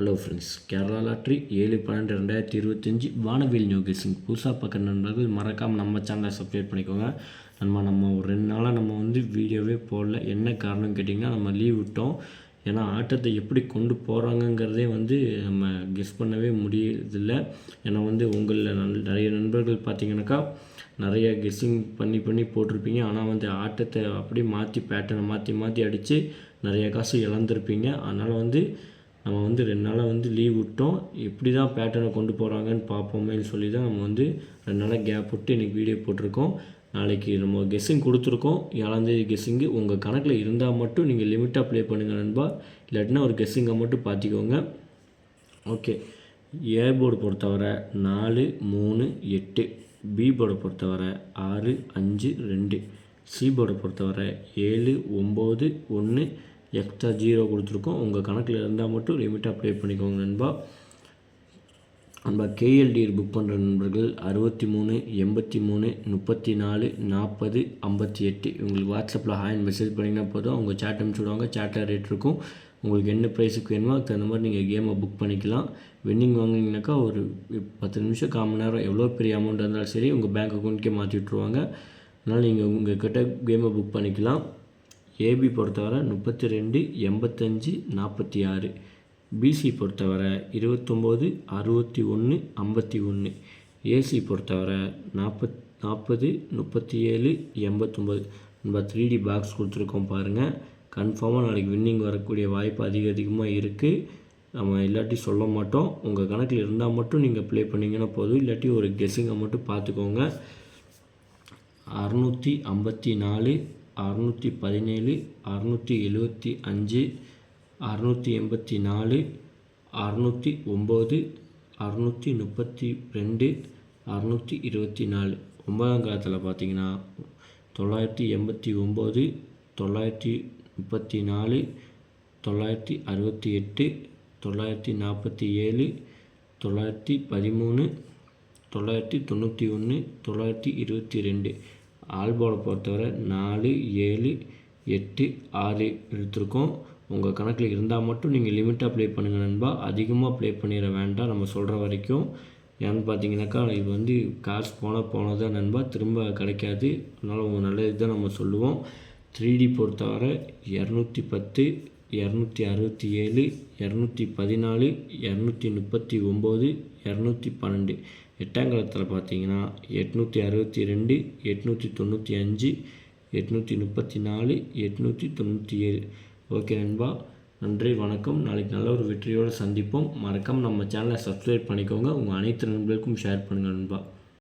Hello friends Kerala lottery ஏழு பன்னெண்டு ரெண்டாயிரத்தி இருபத்தஞ்சி வானவில் நியூகேசிங் புதுசாக பார்க்குற நண்பர்கள் மறக்காமல் நம்ம சேனலை சப்ஸ்கிரைப் பண்ணிக்கோங்க. நம்ம நம்ம ஒரு ரெண்டு நாளாக நம்ம வந்து வீடியோவே போடல. என்ன காரணம் கேட்டிங்கன்னா நம்ம லீவ் விட்டோம். ஏன்னா ஆட்டத்தை எப்படி கொண்டு போகிறாங்கங்கிறதே வந்து நம்ம கெஸ் பண்ணவே முடியறதில்ல. ஏன்னா வந்து உங்களில் நிறைய நண்பர்கள் பார்த்தீங்கன்னாக்கா நிறைய கெஸ்ஸிங் பண்ணி பண்ணி போட்டிருப்பீங்க. ஆனால் வந்து ஆட்டத்தை அப்படியே மாற்றி பேட்டர்னை மாற்றி மாற்றி அடித்து நிறைய காசு இழந்திருப்பீங்க. அதனால் வந்து நம்ம வந்து ரெண்டு நாளாக வந்து லீவ் விட்டோம். எப்படி தான் பேட்டர்னை கொண்டு போகிறாங்கன்னு பார்ப்போமேன்னு சொல்லி தான் நம்ம வந்து ரெண்டு நாளாக கேப் விட்டு இன்றைக்கி வீடியோ போட்டிருக்கோம். நாளைக்கு நம்ம கெஸ்ஸிங் கொடுத்துருக்கோம். ஏழாந்தேதி கெஸ்ஸிங்கு உங்கள் கணக்கில் இருந்தால் மட்டும் நீங்கள் லிமிட்டாக ப்ளே பண்ணுங்கள் நண்பா. இல்லாட்டினா ஒரு கெஸ்ஸிங்கை மட்டும் பார்த்திக்கோங்க. ஓகே. ஏ போர்டு பொறுத்தவரை நாலு மூணு எட்டு. பி போர்டை பொறுத்தவரை ஆறு அஞ்சு ரெண்டு. சி போர்டை பொறுத்தவரை ஏழு ஒம்பது ஒன்று எக்ஸ்ட்ரா ஜீரோ கொடுத்துருக்கோம். உங்கள் கணக்கில் இருந்தால் மட்டும் லிமிட்டாக ப்ளே பண்ணிக்கோங்க நண்பா. நண்பா கேஎல்டி புக் பண்ணுற நண்பர்கள் அறுபத்தி மூணு எண்பத்தி மூணு முப்பத்தி நாலு நாற்பது ஐம்பத்தி எட்டு. உங்களுக்கு வாட்ஸ்அப்பில் ஹாய் மெசேஜ் பண்ணிங்கன்னா போதும். அவங்க சேட் அனுப்பிச்சுடுவாங்க சேட்டில் ரேட் இருக்கும். உங்களுக்கு என்ன ப்ரைஸுக்கு வேணுமோ அதுக்கு தகுந்த மாதிரி நீங்கள் கேமை புக் பண்ணிக்கலாம். வின்னிங் வாங்கினீங்கனாக்கா ஒரு பத்து நிமிஷம் கால் மணி நேரம் எவ்வளோ பெரிய அமௌண்ட் இருந்தாலும் சரி உங்கள் பேங்க் அக்கௌண்ட்கே மாற்றி விட்ருவாங்க அதனால் நீங்கள் உங்கள் கிட்ட கேமை புக் பண்ணிக்கலாம். ஏபி பொறுத்தவரை முப்பத்தி ரெண்டு எண்பத்தஞ்சு நாற்பத்தி ஆறு பிசி பொறுத்தவரை இருபத்தொம்போது அறுபத்தி ஒன்று ஐம்பத்தி ஒன்று ஏசி பொறுத்தவரை நாற்பத் நாற்பது முப்பத்தி ஏழு எண்பத்தொம்போது. நம்ம த்ரீ டி பாக்ஸ் கொடுத்துருக்கோம் பாருங்கள் கன்ஃபார்மாக நாளைக்கு வின்னிங் வரக்கூடிய வாய்ப்பு அதிக அதிகமாக இருக்குது நம்ம இல்லாட்டி சொல்ல மாட்டோம். உங்கள் கணக்கில் இருந்தால் மட்டும் நீங்கள் ப்ளே பண்ணிங்கன்னா போதும். இல்லாட்டி ஒரு கெஸ்ஸிங்கை மட்டும் பார்த்துக்கோங்க. அறநூற்றி ஐம்பத்தி நாலு அறநூற்றி பதினேழு அறநூற்றி எழுபத்தி அஞ்சு அறநூற்றி எண்பத்தி நாலு அறநூற்றி ஒம்பது அறநூற்றி முப்பத்தி ரெண்டு அறநூற்றி இருபத்தி நாலு. ஒன்பதாம் காலத்தில் பார்த்தீங்கன்னா தொள்ளாயிரத்தி எண்பத்தி ஒம்பது தொள்ளாயிரத்தி முப்பத்தி நாலு தொள்ளாயிரத்தி அறுபத்தி எட்டு தொள்ளாயிரத்தி நாற்பத்தி ஏழு தொள்ளாயிரத்தி பதிமூணு தொள்ளாயிரத்தி தொண்ணூற்றி ஒன்று தொள்ளாயிரத்தி இருபத்தி ரெண்டு. ஆல்பாவை பொறுத்தவரை நாலு ஏழு எட்டு ஆறு எடுத்திருக்கோம். உங்கள் கணக்கில் இருந்தால் மட்டும் நீங்கள் லிமிட்டாக ப்ளே பண்ணுங்கள் நண்பா. அதிகமாக ப்ளே பண்ணிட வேண்டாம். நம்ம சொல்கிற வரைக்கும். ஏன்னு பார்த்தீங்கன்னாக்கா இது வந்து காசு போனால் போனதான் நண்பா. திரும்ப கிடைக்காது. அதனால் உங்கள் நல்லது தான் நம்ம சொல்லுவோம். த்ரீ டி பொறுத்தவரை இரநூத்தி பத்து இரநூத்தி அறுபத்தி ஏழு இரநூத்தி பதினாலு இரநூத்தி முப்பத்தி ஒம்பது இரநூத்தி பன்னெண்டு. எட்டாங்கலத்தில் பார்த்தீங்கன்னா எட்நூற்றி அறுபத்தி ரெண்டு எட்நூற்றி தொண்ணூற்றி அஞ்சு எட்நூற்றி முப்பத்தி நாலு எட்நூற்றி தொண்ணூற்றி ஏழு. ஓகே நண்பா நன்றி வணக்கம். நாளைக்கு நல்ல ஒரு வெற்றியோடு சந்திப்போம். மறக்காமல் நம்ம சேனலை சப்ஸ்கிரைப் பண்ணிக்கோங்க. உங்கள் அனைத்து நண்பர்களுக்கும் ஷேர் பண்ணுங்கள் நண்பா.